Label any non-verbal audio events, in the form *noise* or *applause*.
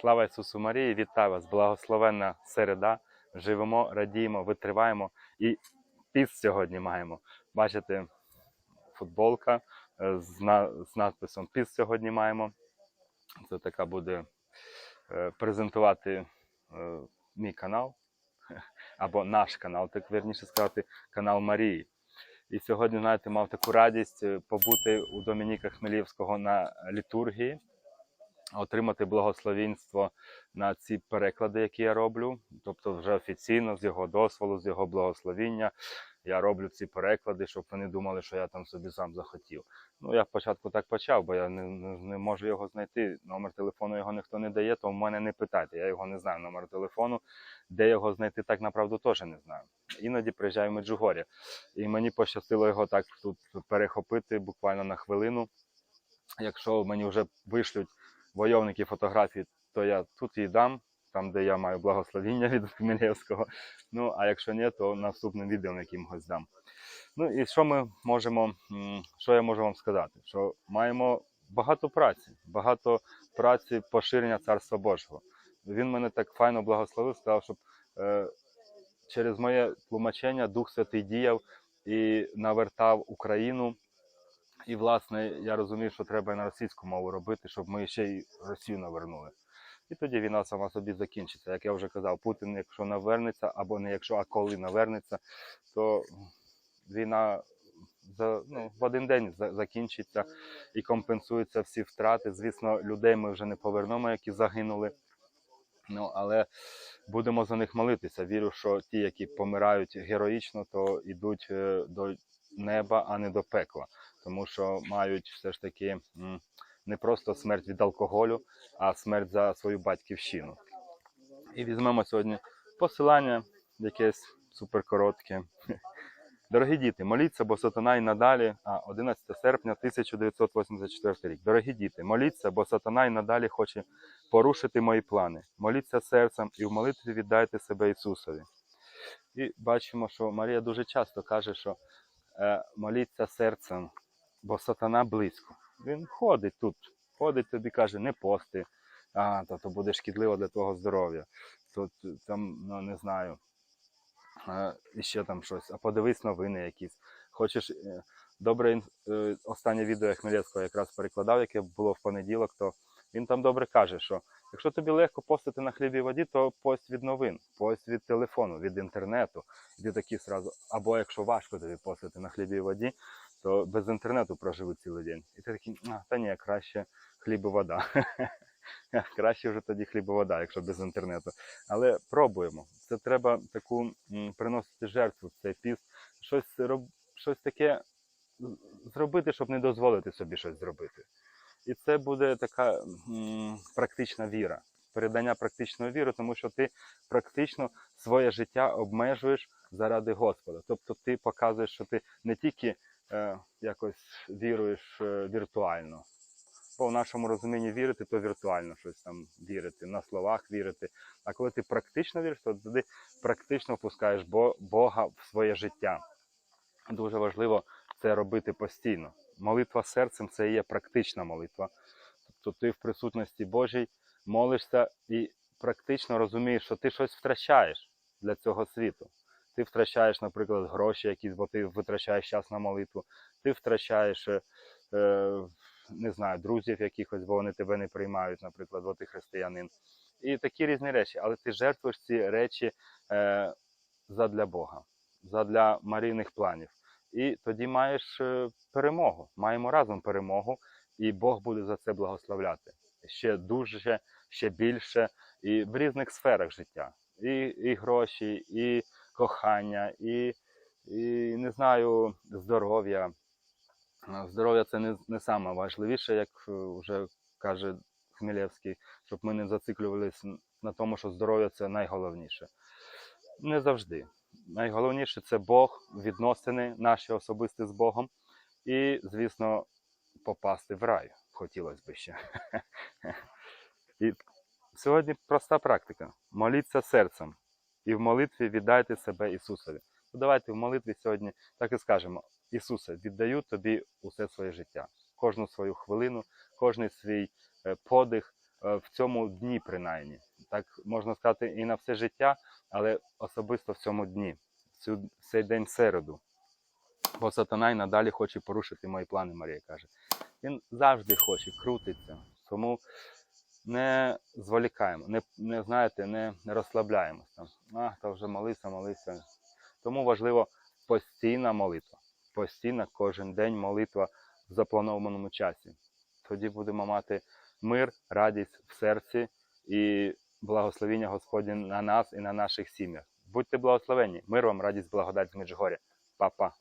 Слава Ісусу Марії, вітаю вас! Благословенна середа. Живемо, радіємо, витриваємо і піс сьогодні маємо. Бачите, футболка е, з, надписом Піс сьогодні маємо. Це така буде е, презентувати е, мій канал, *laughs* або наш канал, так вірніше сказати, канал Марії. І сьогодні, знаєте, мав таку радість побути у Домініка Хмелівського на літургії отримати благословінство на ці переклади, які я роблю. Тобто, вже офіційно, з його дозволу, з його благословіння, я роблю ці переклади, щоб вони думали, що я там собі сам захотів. Ну, я спочатку так почав, бо я не, не, можу його знайти. Номер телефону його ніхто не дає, то в мене не питайте. Я його не знаю. Номер телефону, де його знайти, так направду теж не знаю. Іноді приїжджаю в Меджугор'я. І мені пощастило його так тут перехопити буквально на хвилину. Якщо мені вже вишлють войовники фотографії, то я тут її дам, там, де я маю благословіння *laughs* від Хмельницького. Ну, а якщо ні, то наступним відео якимось дам. Ну і що ми можемо, що я можу вам сказати? Що маємо багато праці, багато праці поширення Царства Божого. Він мене так файно благословив, сказав, щоб е, через моє тлумачення Дух Святий діяв і навертав Україну. І, власне, я розумів, що треба і на російську мову робити, щоб ми ще й Росію навернули. І тоді війна сама собі закінчиться. Як я вже казав, Путін, якщо навернеться, або не якщо, а коли навернеться, то війна за, ну, в один день закінчиться і компенсуються всі втрати. Звісно, людей ми вже не повернемо, які загинули. Ну, але будемо за них молитися. Вірю, що ті, які помирають героїчно, то йдуть е, до неба, а не до пекла. Тому що мають все ж таки не просто смерть від алкоголю, а смерть за свою батьківщину. І візьмемо сьогодні посилання якесь суперкоротке. *laughs* Дорогі діти, моліться, бо сатана і надалі, а 11 серпня 1984 рік. Дорогі діти, моліться, бо сатана і надалі хоче порушити мої плани. Моліться серцем і в молитві віддайте себе Ісусові. І бачимо, що Марія дуже часто каже, що моліться серцем, бо сатана близько. Він ходить тут, ходить тобі, каже, не пости, а, то, то буде шкідливо для твого здоров'я. Тут там, ну не знаю, е, і ще там щось, а подивись новини якісь. Хочеш е, добре е, останнє відео Хмельницького якраз перекладав, яке було в понеділок, то він там добре каже, що якщо тобі легко постити на хлібі воді, то пост від новин, пост від телефону, від інтернету. І ти такі сразу, або якщо важко тобі постити на хлібі воді, то без інтернету проживи цілий день. І ти такий, та ні, краще хліб і вода. *laughs* Краще вже тоді хліб і вода, якщо без інтернету. Але пробуємо. Це треба таку приносити жертву цей піст, щось роб, щось таке зробити, щоб не дозволити собі щось зробити. І це буде така м, практична віра, передання практичної віри, тому що ти практично своє життя обмежуєш заради Господа. Тобто ти показуєш, що ти не тільки е, якось віруєш е, віртуально. Бо в нашому розумінні вірити, то віртуально щось там вірити, на словах вірити. А коли ти практично віриш, то тоді практично впускаєш Бога в своє життя. Дуже важливо це робити постійно. Молитва серцем це є практична молитва. Тобто ти в присутності Божій молишся і практично розумієш, що ти щось втрачаєш для цього світу. Ти втрачаєш, наприклад, гроші якісь, бо ти витрачаєш час на молитву, ти втрачаєш, е, е, не знаю, друзів якихось, бо вони тебе не приймають, наприклад, бо ти християнин. І такі різні речі. Але ти жертвуєш ці речі е, задля Бога, задля марійних планів. І тоді маєш е, перемогу. Маємо разом перемогу, і Бог буде за це благословляти. Ще дуже, ще більше, і в різних сферах життя. І, і гроші, і кохання, і, і не знаю, здоров'я. Здоров'я це не, не саме важливіше, як е, вже каже Хмелевський, щоб ми не зациклювалися на тому, що здоров'я це найголовніше. Не завжди. Найголовніше це Бог, відносини наші особисті з Богом. І, звісно, попасти в рай. Хотілося б ще. І сьогодні проста практика. Моліться серцем. І в молитві віддайте себе Ісусові. То давайте в молитві сьогодні так і скажемо: Ісусе, віддаю тобі усе своє життя, кожну свою хвилину, кожний свій е, подих, е, в цьому дні, принаймні. Так можна сказати і на все життя, але особисто в цьому дні, в цей день середу. Бо сатана й надалі хоче порушити мої плани, Марія каже. Він завжди хоче, крутиться. Тому не зволікаємо, не, не знаєте, не, не розслабляємося. Там, А, то вже молися, молися. Тому важливо постійна молитва. Постійна кожен день молитва в запланованому часі. Тоді будемо мати мир, радість в серці і благословіння Господні на нас і на наших сім'ях. Будьте благословені. Мир вам, радість, благодать з. Па-па.